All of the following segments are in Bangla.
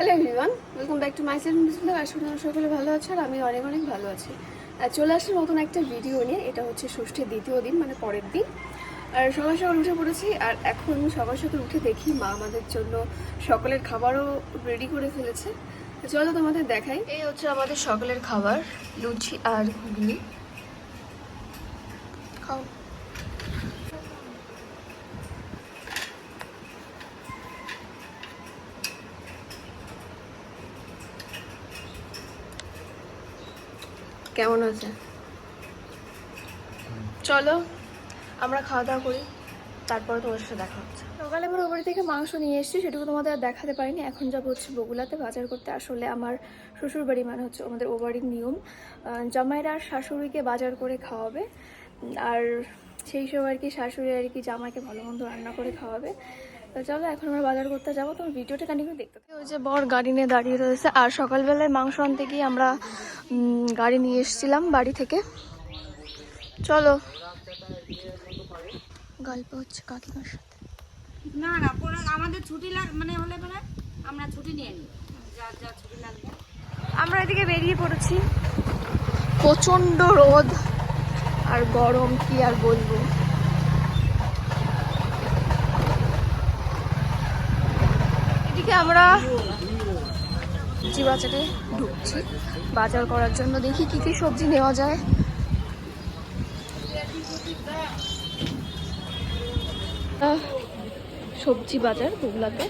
Hello everyone welcome back to my self বিসমিল্লাহ আশা করি সকলে ভালো আছো আর আমি অনেক অনেক ভালো আছি। আর চলে আসার মতন একটা ভিডিও নিয়ে। এটা হচ্ছে ষষ্ঠীর দ্বিতীয় দিন মানে পরের দিন। আর সকাল সকাল উঠে পড়েছি আর এখন সকাল সকাল উঠে দেখি মা আমাদের জন্য সকলের খাবারও রেডি করে ফেলেছে। চলো তোমাদের দেখাই। এই হচ্ছে আমাদের সকলের খাবার, লুচি আর ঘুগনি। খাও। কেমন আছে? চলো আমরা খাওয়া দাওয়া করি তারপরে তোমার সাথে দেখা হচ্ছে। সকালে আমার ওবাড়ি থেকে মাংস নিয়ে এসেছি সেটুকু তোমাদের আর দেখাতে পারিনি। এখন যাব হচ্ছে বগুলাতে বাজার করতে। আসলে আমার শ্বশুর বাড়ি মানে হচ্ছে আমাদের ও বাড়ির নিয়ম জামাইরা আর শাশুড়িকে বাজার করে খাওয়াবে আর সেই সব আর কি শাশুড়ি আর কি জামাইকে ভালো মন্দ রান্না করে খাওয়াবে। তো চলো এখন আমরা বাজার করতে যাব। তোমার ভিডিওটা কন্টিনিউ দেখতে। ওই যে বর গাড়ি নিয়ে দাঁড়িয়ে রয়েছে আর সকালবেলায় মাংস আনতে গিয়ে আমরা গাড়ি নিয়ে এসেছিলাম বাড়ি থেকে। চলো। গল্প হচ্ছে কাকিমার সাথে। না না পরে আমাদের ছুটি লাগ মানে হলে পরে আমরা ছুটি নিয়ে নিই। যা যা ছুটি লাগবে। আমরা এদিকে বেরিয়ে পড়েছি। প্রচণ্ড রোদ আর গরম কি আর বলব। এদিকে আমরা সবজি বাজারে ঢুকছি। বাজার করার জন্য দেখি কি কি সবজি নেওয়া যায়। সবজি বাজার বুগলাতে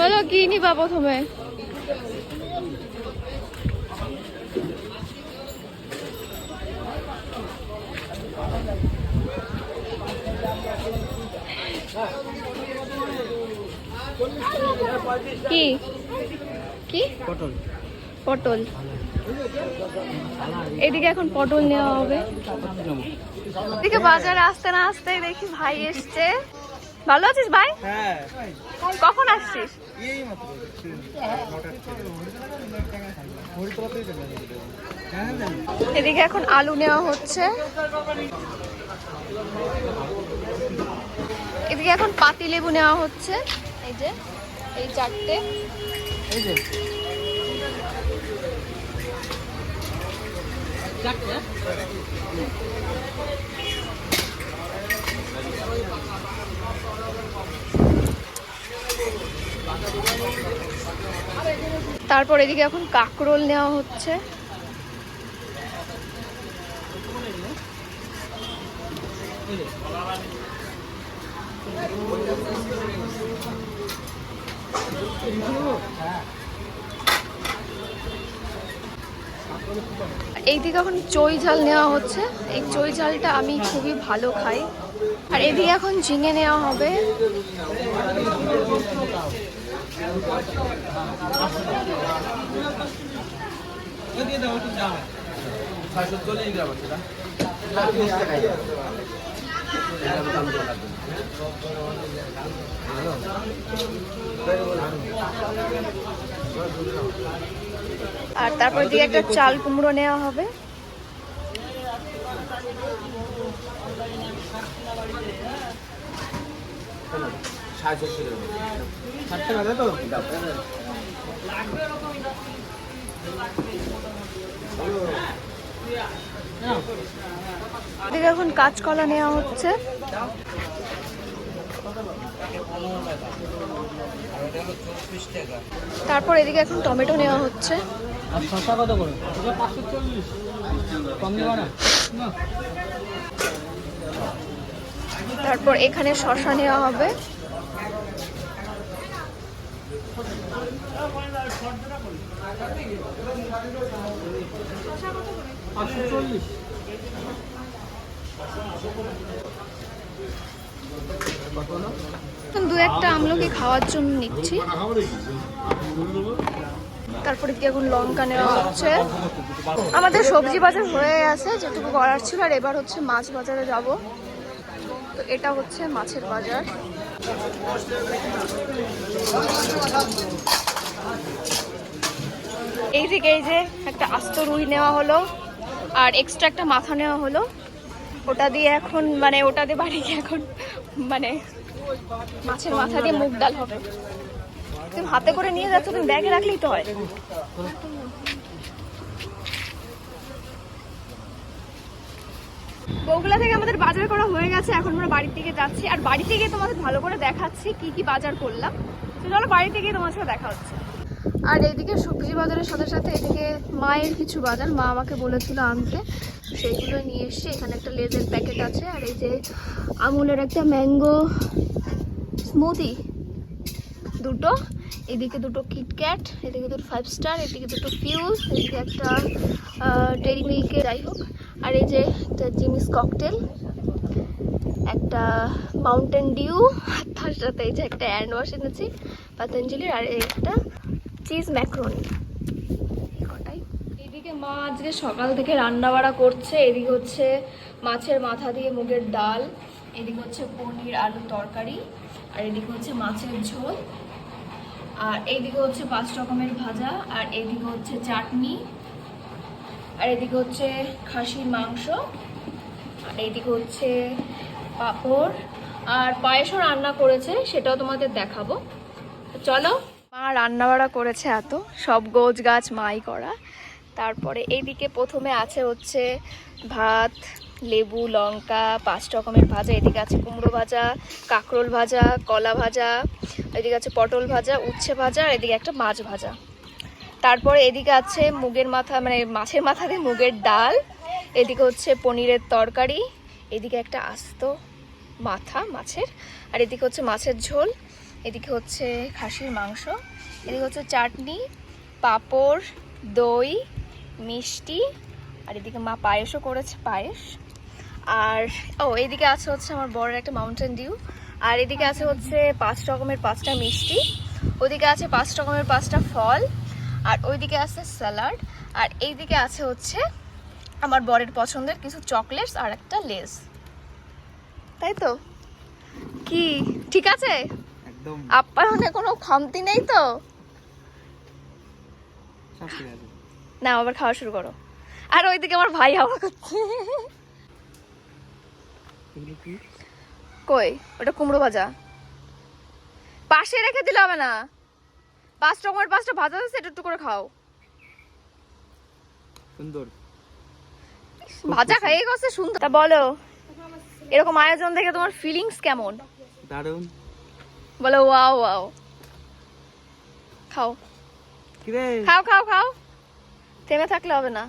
হলো কি নিবা প্রথমে। কি? কি? পটল। পটল। এদিকে এখন পটল নেওয়া হবে। এদিকে বাজারে আসতে না আসতে দেখি ভাই এসছে। ভালো আছিস ভাই? হ্যাঁ। কখন আসছিস? এদিকে এখন আলু নেওয়া হচ্ছে। এদিকে এখন পাতি লেবু নেওয়া হচ্ছে। এই যে এই চারটে। এই যে। তারপর এদিকে এখন কাকরোল নেওয়া হচ্ছে। এইদিকে এখন চই ঝাল নেওয়া হচ্ছে। এই চই ঝালটা আমি খুবই ভালো খাই। আর এদিকে এখন ঝিঙে নেওয়া হবে। আর তারপর দিয়ে একটা চাল কুমড়ো নেওয়া হবে। তো এদিকে এখন কাঁচকলা নেওয়া হচ্ছে। তারপর এদিকে এখন টমেটো নেওয়া হচ্ছে। কত করে? তারপর এখানে শশা নেওয়া হবে। পাঁচশো চল্লিশ এখন দু একটা আমলকি খাওয়ার জন্য নিচ্ছি। তারপরে কি এখন লঙ্কা নেওয়া হচ্ছে? আমাদের সবজি বাজার হয়ে আছে যেটুকু করার ছিল, আর এবার হচ্ছে মাছ বাজারে যাব। তো এটা হচ্ছে মাছের বাজার। এই থেকে এই যে, একটা আস্ত রুই নেওয়া হলো। আর এক্সট্রা একটা মাথা নেওয়া হলো। ওটা দিয়ে এখন মানে ওটা দিয়ে বাড়ি এখন মানে মাছের মাথা দিয়ে মুগ ডাল হবে। তুমি হাতে করে নিয়ে যাচ্ছ, তুমি ব্যাগে রাখলেই তো হয়। বগুলা থেকে আমাদের বাজার করা হয়ে গেছে, এখন আমরা বাড়ির দিকে যাচ্ছি। আর বাড়িতে গিয়ে তোমাদের ভালো করে দেখাচ্ছি, কি কি বাজার করলাম। চলো বাড়িতে গিয়ে তোমার সাথে দেখা হচ্ছে। আর এইদিকে সবজি বাজারের সাথে সাথে এদিকে মায়ের কিছু বাজার। মা আমাকে বলেছিল আনতে। সেইগুলো নিয়ে এসছি এখানে একটা লেজের প্যাকেট আছে। আর এই যে আমুলের একটা ম্যাঙ্গো স্মুদি দুটো। এদিকে দুটো কিটক্যাট এদিকে দুটো ফাইভ স্টার এদিকে দুটো ফিউজ এদিকে একটা ডেরি মিল্কে যাই হোক। আর এই যে একটা জিনিস ককটেল একটা মাউন্টেন ডিউ তার সাথে এই যে একটা অ্যান্ড ওয়াশ এনেছি পতঞ্জলির আর একটা চিজ ম্যাক্রোনি এদিকে মা আজকে সকাল থেকে রান্না বাড়া করছে। এদিকে হচ্ছে মাছের মাথা দিয়ে মুগের ডাল। এদিকে হচ্ছে পনির আলু তরকারি। আর এদিকে হচ্ছে মাছের ঝোল। আর এইদিকে হচ্ছে পাঁচ রকমের ভাজা। আর এদিকে হচ্ছে চাটনি। আর এদিকে হচ্ছে খাসির মাংস। আর এইদিকে হচ্ছে পাঁপড়। আর পায়েসও রান্না করেছে, সেটাও তোমাদের দেখাবো। চলো মা রান্না বাড়া করেছে এত, সব গোজ গাছ মাই করা। তারপরে এইদিকে প্রথমে আছে হচ্ছে ভাত, লেবু, লঙ্কা, পাঁচ রকমের ভাজা, এদিকে আছে কুমড়ো ভাজা, কাঁকরোল ভাজা, কলা ভাজা, এদিকে আছে পটল ভাজা, উচ্ছে ভাজা, আর এদিকে একটা মাছ ভাজা। তারপরে এদিকে আছে মুগের মাথা মানে মাছের মাথা দিয়ে মুগের ডাল, এদিকে হচ্ছে পনিরের তরকারি, এদিকে একটা আস্ত মাথা মাছের, আর এদিকে হচ্ছে মাছের ঝোল এদিকে হচ্ছে খাসির মাংস, এদিকে হচ্ছে চাটনি, পাঁপড়, দই, মিষ্টি, আর এদিকে মা পায়েসও করেছে, পায়েস। আর, ও, এদিকে আছে হচ্ছে আমার বড় একটা মাউন্টেন ডিউ আর এদিকে আছে হচ্ছে পাঁচ রকমের পাঁচটা মিষ্টি, ওদিকে আছে পাঁচ রকমের পাঁচটা ফল, আর ওইদিকে আছে স্যালাড, আর এইদিকে আছে হচ্ছে আমার বরের পছন্দের কিছু চকলেটস আর একটা লেস। তাই তো? কি? ঠিক আছে? একদম। আপ্যায়নে কোনো খামতি নেই তো? না আবার খাওয়া শুরু করো। আর ওইদিকে আমার ভাই হাওয়া করছে কই? ওটা কুমড়ো ভাজা। পাশে রেখে দিলে হবে না। পাঁচ রকমের পাঁচটা ভাজা আছে একটু একটু করে খাও। সুন্দর। ভাজা খাইয়ে গেছে সুন্দর। তা বলো এরকম আয়োজন দেখে তোমার ফিলিংস কেমন? দারুণ। বলো ওয়াও ওয়াও খাও কিরে খাও খাও খাও থেমে থাকলে হবে না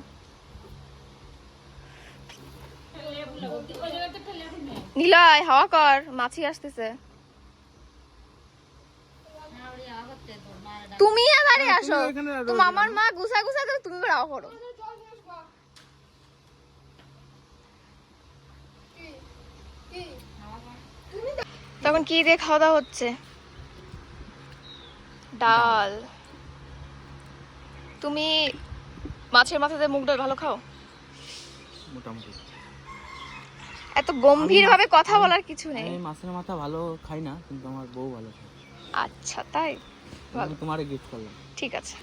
নিলয় হাওয়া কর মাছি আসতেছে তুমি দাঁড়িয়ে আসো তুমি এখানে আর তুমি আমার মা গুছা গুছা তুমি হাওয়া করো তখন কি দিয়ে খাওয়া দাওয়া হচ্ছে? ডাল। তুমি মাছের মাথাতে মুগ ডাল ভালো খাও? মোটামুটি। এত গম্ভীর ভাবে কথা বলার কিছু নেই। আমি মাছের মাথা ভালো খাই না কিন্তু আমার বউ ভালো খায়। আচ্ছা তাই? ভালো। তোমারে গিফট করলাম। ঠিক আছে।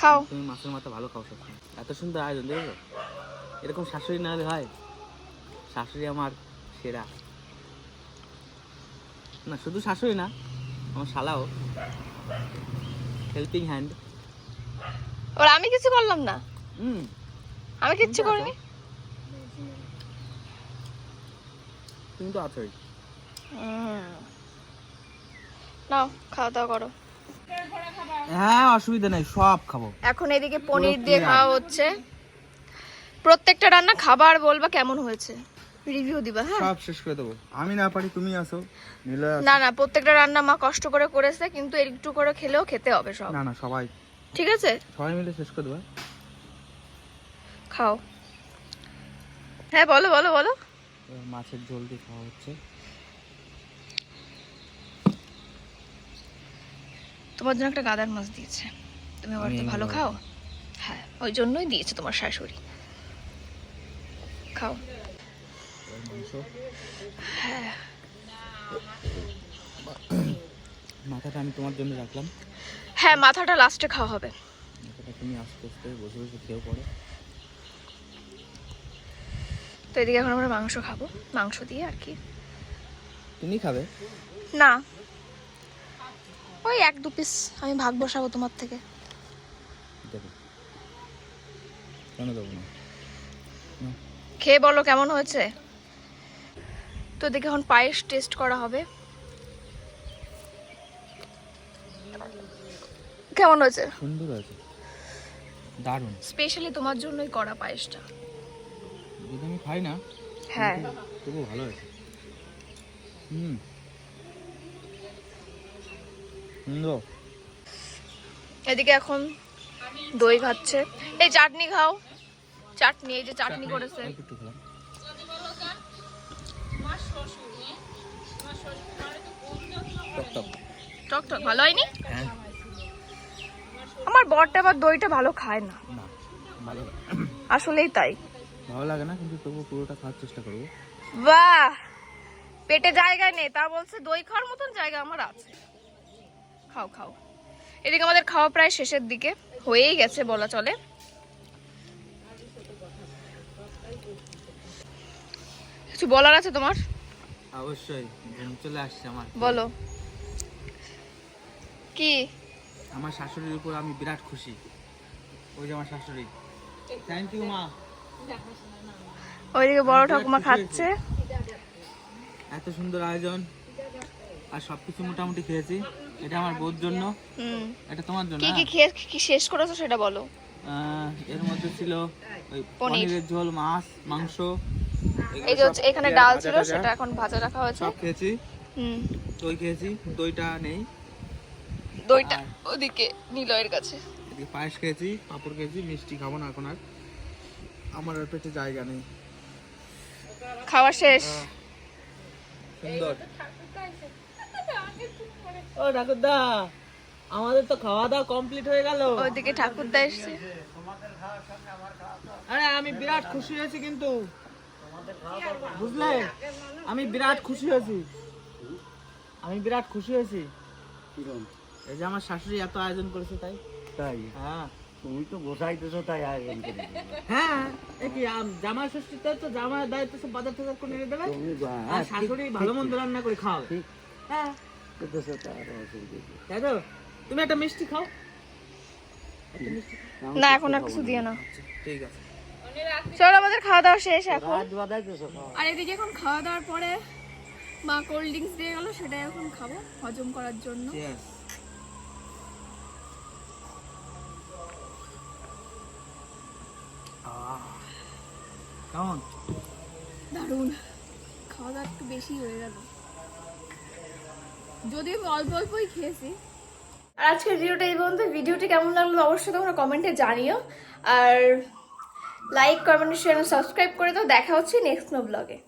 খাও। তুমি মাছের মাথা ভালো খাও সব এত সুন্দর আয়োজন দেখো এরকম শাশুড়ি না হলে হয়? শাশুড়ি আমার সেরা। না শুধু শাশুড়ি না আমার শালাও। হেল্পিং হ্যান্ড ওর আমি কিছু করলাম না? হুম। আমি কিচ্ছু তো করিনি? তুমি তো আছোই। নাও খাওয়া দাওয়া করো। হ্যাঁ অসুবিধা নেই সব খাব। এখন এদিকে পনির দিয়ে খাওয়া হচ্ছে। প্রত্যেকটা রান্না খাবার বলবা কেমন হয়েছে? রিভিউ দিবা হ্যাঁ? সব শেষ করে দেবো। আমি না পারি তুমি আসো। নিলে না না প্রত্যেকটা রান্না মা কষ্ট করে করেছে কিন্তু একটু করে খেলেও খেতে হবে সব। না না সবাই। ঠিক আছে? সবাই মিলে শেষ করে দেবো খাও। হ্যাঁ বলো বলো বলো। মাছের ঝোল দিয়ে খাওয়া হচ্ছে। তোমার জন্য একটা গাদার মাছ দিয়েছে। তুমি আবার তো ভালো খাও? হ্যাঁ ওই জন্যই দিয়েছে তোমার শাশুড়ি। খাও। হ্যাঁ মাথাটা আমি তোমার জন্য রাখলাম। হ্যাঁ মাথাটা লাস্টে খাওয়া হবে। মাথাটা তুমি আস্তে আস্তে বসে বসে খেয়েও পড়ো। তো এদিকে এখন আমরা মাংস খাব। মাংস দিয়ে আর কি। তুমি খাবে? না। ওই এক দু পিস আমি ভাগ বসাবো তোমার থেকে। কেন দেবো না। খেয়ে বলো কেমন হয়েছে? তো দেখে এখন পায়েস টেস্ট করা হবে। কেমন হয়েছে? সুন্দর আছে দারুণ। স্পেশালি তোমার জন্যই করা পায়েসটা। যদি আমি খাই না হ্যাঁ। তবু ভালো আছে হুম। সুন্দর। এদিকে এখন দই খাচ্ছে। এই চাটনি খাও। চাটনি এই যে চাটনি করেছে। একটু খেলাম টক টক টক টক ভালো হয়নি? হ্যাঁ। আমার বরটা আবার দইটা ভালো খায় না। আসলেই তাই। ভালো লাগে না কিন্তু তবু পুরোটা খাওয়ার চেষ্টা করব। বাহ! পেটে জায়গায় নেই তা বলছে দই খাওয়ার মতন জায়গা আমার আছে। খাও খাও। এদিকে আমাদের খাওয়া প্রায় শেষের দিকে। হয়েই গেছে বলা চলে। কিছু বলার আছে তোমার? অবশ্যই চলে আসছে আমার। বলো। কি? আমার শাশুড়ির উপর আমি বিরাট খুশি। ওই যে আমার শাশুড়ি। থ্যাংক ইউ মা। ওইদিকে বড় ঠাকুমা খাচ্ছে। এত সুন্দর আয়োজন। আর সবকিছু মোটামুটি খেয়েছি। এটা আমার বউর জন্য। এটা তোমার জন্য কি কি হ্যাঁ? খেয়ে কি শেষ করেছ সেটা বলো। এর মধ্যে ছিল ওই পনিরের ঝোল মাছ মাংস। এই যে এখানে ডাল ছিল সেটা এখন ভাজা রাখা হয়েছে। সব খেয়েছি। হুম। দই খেয়েছি দইটা নেই। দইটা ওদিকে নিলয়ের কাছে। এদিকে পায়েস খেয়েছি পাঁপড় খেয়েছি মিষ্টি খাব না এখন আর। আমার আর পেটে জায়গা নেই। খাওয়া শেষ। সুন্দর। ও ঠাকুরদা আমাদের তো খাওয়া দাওয়া কমপ্লিট হয়ে গেল। ওইদিকে ঠাকুরদা এসছে। আরে আমি বিরাট খুশি হয়েছি কিন্তু। বুঝলে? আমি বিরাট খুশি হয়েছি। আমি বিরাট খুশি হয়েছি। এই যে আমার শাশুড়ি এত আয়োজন করেছে তাই? তাই? হ্যাঁ। তুমি তো বসাইতেছো তাই আয়োজন করে। হ্যাঁ এ কি আম- জামাই ষষ্ঠীতে তো জামাই দায়িত্ব সব বাজার টাজার করে এনে দেবে? আর হ্যাঁ, শাশুড়ি ভালো মন্দ রান্না করে খাও ঠিক হ্যাঁ। তাই তো? তুমি একটা মিষ্টি খাও। না এখন আর কিছু দিয়ে না। ঠিক আছে। চলো আমাদের খাওয়া দাওয়া শেষ এখন। আর এদিকে এখন খাওয়া দাওয়ার পরে মা কোল্ড ড্রিঙ্কস দিয়ে গেল সেটাই এখন খাব হজম করার জন্য। কেমন? দারুণ। খাওয়া দাওয়া একটু বেশি হয়ে গেল। যদি আমি অল্প অল্পই খেয়েছি। আর আজকের ভিডিওটা এই পর্যন্ত। ভিডিওটি কেমন লাগল অবশ্যই তোমরা কমেন্টে জানিও। আর লাইক কমেন্ট শেয়ার সাবস্ক্রাইব করে তো দেখা হচ্ছে নেক্সট নো ব্লগে